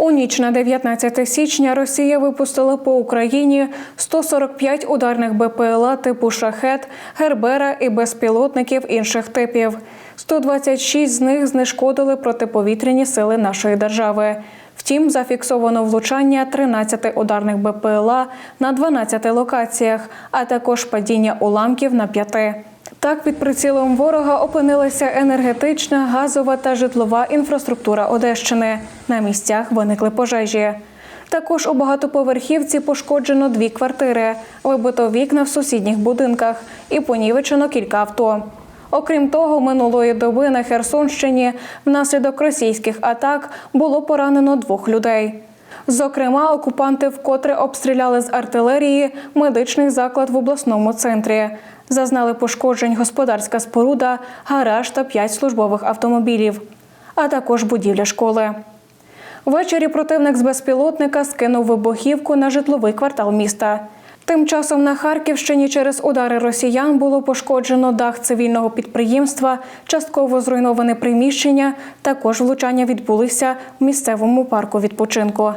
У ніч на 19 січня Росія випустила по Україні 145 ударних БПЛА типу шахет, гербера і безпілотників інших типів. 126 з них знешкодили протиповітряні сили нашої держави. Втім, зафіксовано влучання 13 ударних БПЛА на 12 локаціях, а також падіння уламків на п'яти. Так, під прицілом ворога опинилася енергетична, газова та житлова інфраструктура Одещини. На місцях виникли пожежі. Також у багатоповерхівці пошкоджено дві квартири, вибито вікна в сусідніх будинках і понівечено кілька авто. Окрім того, минулої доби на Херсонщині внаслідок російських атак було поранено двох людей. Зокрема, окупанти вкотре обстріляли з артилерії медичний заклад в обласному центрі. Зазнали пошкоджень господарська споруда, гараж та п'ять службових автомобілів, а також будівля школи. Ввечері противник з безпілотника скинув вибухівку на житловий квартал міста. Тим часом на Харківщині через удари росіян було пошкоджено дах цивільного підприємства, частково зруйноване приміщення. Також влучання відбулися в місцевому парку відпочинку.